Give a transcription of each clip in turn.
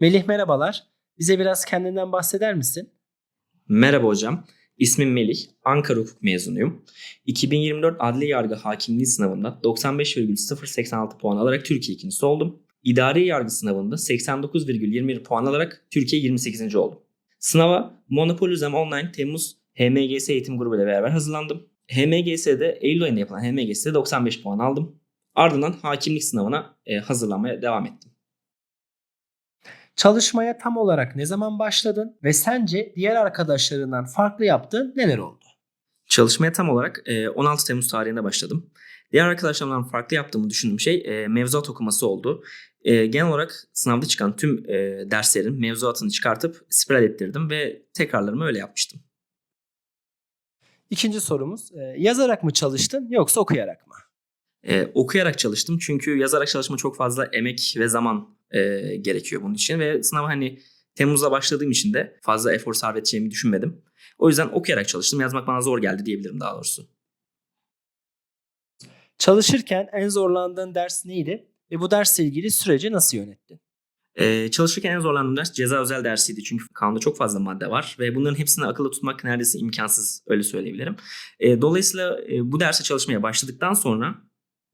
Melih merhabalar. Bize biraz kendinden bahseder misin? Merhaba hocam. İsmim Melih. Ankara Hukuk mezunuyum. 2024 Adli Yargı Hakimliği sınavında 95,086 puan alarak Türkiye ikincisi oldum. İdari yargı sınavında 89,21 puan alarak Türkiye 28. oldum. Sınava Monopolizm Online Temmuz HMGS eğitim grubu ile beraber hazırlandım. HMGS'de Eylül ayında yapılan HMGS'de 95 puan aldım. Ardından hakimlik sınavına e, hazırlanmaya devam ettim. Çalışmaya tam olarak ne zaman başladın ve sence diğer arkadaşlarından farklı yaptığın neler oldu? Çalışmaya tam olarak e, 16 Temmuz tarihinde başladım. Diğer arkadaşlarımdan farklı yaptığımı düşündüğüm şey e, mevzuat okuması oldu. E, genel olarak sınavda çıkan tüm e, derslerin mevzuatını çıkartıp spiral ettirdim ve tekrarlarımı öyle yapmıştım. İkinci sorumuz, e, yazarak mı çalıştın yoksa okuyarak mı? E, okuyarak çalıştım çünkü yazarak çalışma çok fazla emek ve zaman e, gerekiyor bunun için ve sınava hani Temmuz'da başladığım için de fazla efor sarf edeceğimi düşünmedim. O yüzden okuyarak çalıştım. Yazmak bana zor geldi diyebilirim daha doğrusu. Çalışırken en zorlandığın ders neydi ve bu dersle ilgili süreci nasıl yönettin? Ee, çalışırken en zorlandığım ders ceza özel dersiydi. Çünkü kanunda çok fazla madde var ve bunların hepsini akılda tutmak neredeyse imkansız öyle söyleyebilirim. Ee, dolayısıyla e, bu derse çalışmaya başladıktan sonra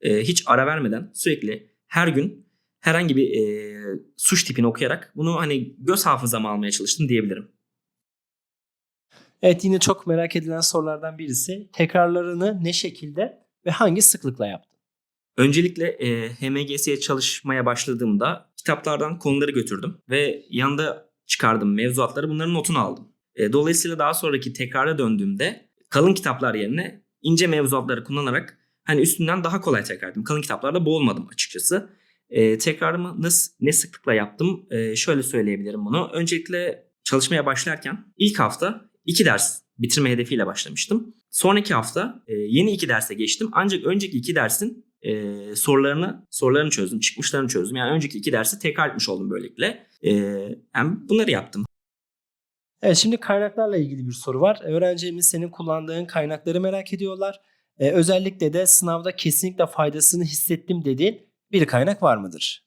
e, hiç ara vermeden sürekli her gün herhangi bir e, suç tipini okuyarak bunu hani göz hafızama almaya çalıştım diyebilirim. Evet yine çok merak edilen sorulardan birisi. Tekrarlarını ne şekilde ve hangi sıklıkla yaptın? Öncelikle e, HMGS'ye çalışmaya başladığımda kitaplardan konuları götürdüm ve yanında çıkardığım mevzuatları bunların notunu aldım. E, dolayısıyla daha sonraki tekrara döndüğümde kalın kitaplar yerine ince mevzuatları kullanarak hani üstünden daha kolay tekrar ettim. Kalın kitaplarda boğulmadım açıkçası. E, tekrarımı nasıl, ne sıklıkla yaptım e, şöyle söyleyebilirim bunu. Öncelikle çalışmaya başlarken ilk hafta iki ders bitirme hedefiyle başlamıştım. Sonraki hafta e, yeni iki derse geçtim. Ancak önceki iki dersin e, sorularını sorularını çözdüm, çıkmışlarını çözdüm. Yani önceki iki dersi tekrar etmiş oldum böylelikle. E, yani bunları yaptım. Evet şimdi kaynaklarla ilgili bir soru var. Öğrencimiz senin kullandığın kaynakları merak ediyorlar. Ee, özellikle de sınavda kesinlikle faydasını hissettim dediğin bir kaynak var mıdır?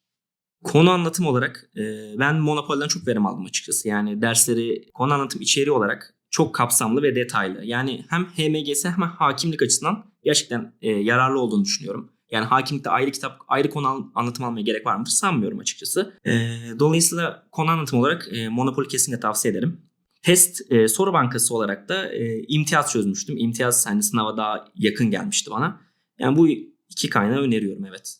Konu anlatım olarak e, ben Monopol'den çok verim aldım açıkçası. Yani dersleri konu anlatım içeriği olarak çok kapsamlı ve detaylı. Yani hem HMGS hem hakimlik açısından gerçekten e, yararlı olduğunu düşünüyorum. Yani hakimlikte ayrı kitap, ayrı konu an- anlatım almaya gerek var mıdır sanmıyorum açıkçası. E, dolayısıyla konu anlatım olarak e, Monopol'ü kesinlikle tavsiye ederim. Test e, soru bankası olarak da e, imtiyaz çözmüştüm. İmtiyaz hani sınava daha yakın gelmişti bana. Yani bu iki kaynağı öneriyorum evet.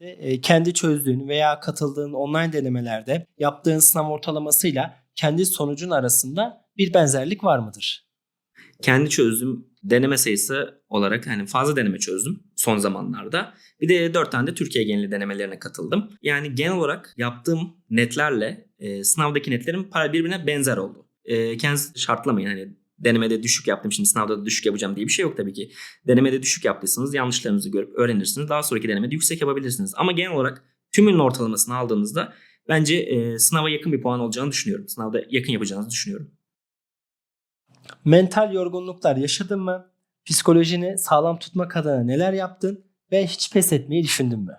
E, kendi çözdüğün veya katıldığın online denemelerde yaptığın sınav ortalamasıyla kendi sonucun arasında bir benzerlik var mıdır? kendi çözdüğüm deneme sayısı olarak hani fazla deneme çözdüm son zamanlarda. Bir de 4 tane de Türkiye geneli denemelerine katıldım. Yani genel olarak yaptığım netlerle e, sınavdaki netlerim para birbirine benzer oldu. E, kendinizi şartlamayın hani denemede düşük yaptım şimdi sınavda da düşük yapacağım diye bir şey yok tabii ki. Denemede düşük yaptıysanız yanlışlarınızı görüp öğrenirsiniz. Daha sonraki denemede yüksek yapabilirsiniz. Ama genel olarak tümünün ortalamasını aldığınızda bence e, sınava yakın bir puan olacağını düşünüyorum. Sınavda yakın yapacağınızı düşünüyorum. Mental yorgunluklar yaşadın mı? Psikolojini sağlam tutmak adına neler yaptın? Ve hiç pes etmeyi düşündün mü?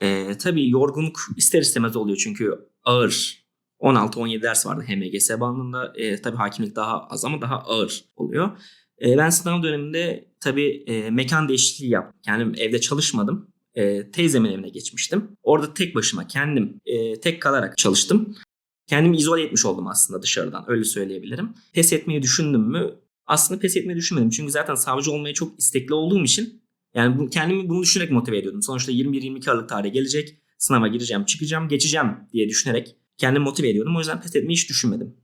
Ee, tabii yorgunluk ister istemez oluyor çünkü ağır 16-17 ders vardı HMGS bandında. Ee, tabii hakimlik daha az ama daha ağır oluyor. Ee, ben sınav döneminde tabii e, mekan değişikliği yaptım. Kendim evde çalışmadım. Ee, teyzemin evine geçmiştim. Orada tek başıma kendim e, tek kalarak çalıştım. Kendimi izole etmiş oldum aslında dışarıdan öyle söyleyebilirim. Pes etmeyi düşündüm mü? Aslında pes etmeyi düşünmedim. Çünkü zaten savcı olmaya çok istekli olduğum için yani bu, kendimi bunu düşünerek motive ediyordum. Sonuçta 21-22 Aralık tarihi gelecek. Sınava gireceğim, çıkacağım, geçeceğim diye düşünerek kendimi motive ediyordum. O yüzden pes etmeyi hiç düşünmedim.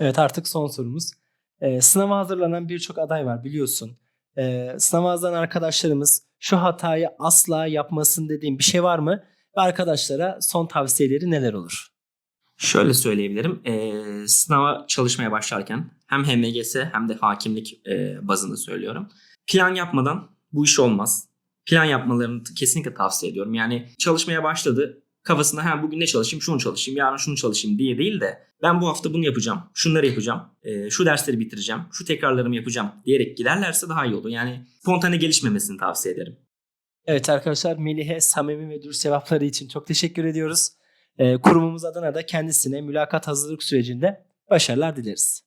Evet artık son sorumuz. Ee, sınava hazırlanan birçok aday var biliyorsun. Ee, sınava hazırlanan arkadaşlarımız şu hatayı asla yapmasın dediğim bir şey var mı? Ve arkadaşlara son tavsiyeleri neler olur? Şöyle söyleyebilirim. E, sınava çalışmaya başlarken hem HMGS hem de hakimlik e, bazında söylüyorum. Plan yapmadan bu iş olmaz. Plan yapmalarını kesinlikle tavsiye ediyorum. Yani çalışmaya başladı. Kafasında ha bugün ne çalışayım, şunu çalışayım, yarın şunu çalışayım diye değil de ben bu hafta bunu yapacağım, şunları yapacağım, e, şu dersleri bitireceğim, şu tekrarlarımı yapacağım diyerek giderlerse daha iyi olur. Yani spontane gelişmemesini tavsiye ederim. Evet arkadaşlar Melih'e samimi ve dürüst cevapları için çok teşekkür ediyoruz. E, kurumumuz adına da kendisine mülakat hazırlık sürecinde başarılar dileriz.